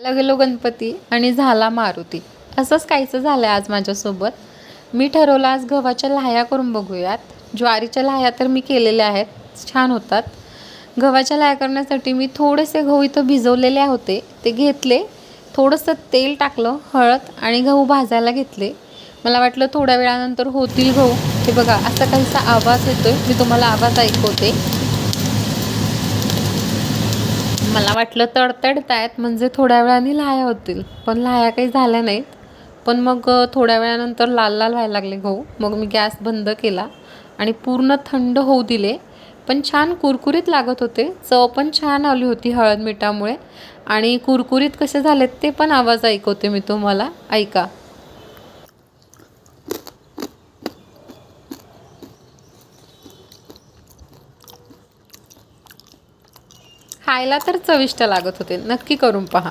खायला गेलो गणपती आणि झाला मारुती. असंच काहीचं झालं आहे आज माझ्यासोबत. मी ठरवलं आज गव्हाच्या लाह्या करून बघूयात. ज्वारीच्या लाह्या तर मी केलेल्या आहेत. छान होतात. गव्हाच्या लाह्या करण्यासाठी मी थोडेसे गहू इथं भिजवलेले होते. ते घेतले. थोडंसं तेल टाकलं हळद आणि गहू भाजायला घेतले. मला वाटलं थोड्या वेळानंतर होतील गहू. हे बघा असा काहीसा आवाज येतोय. मी तुम्हाला आवाज ऐकवते. मला वाटलं तडतडत आहेत म्हणजे थोड्या वेळाने लाया होतील. पण लाया काही झाल्या नाहीत. पण मग थोड्या वेळानंतर लाल लाल व्हायला लागले गहू. मग मी गॅस बंद केला आणि पूर्ण थंड होऊ दिले. पण छान कुरकुरीत लागत होते. चव पण छान आली होती हळद मिठामुळे. आणि कुरकुरीत कसे झालेत ते पण आवाज ऐकवते मी तुम्हाला. ऐका. खायला तर चविष्ट लागत होते. नक्की करून पहा.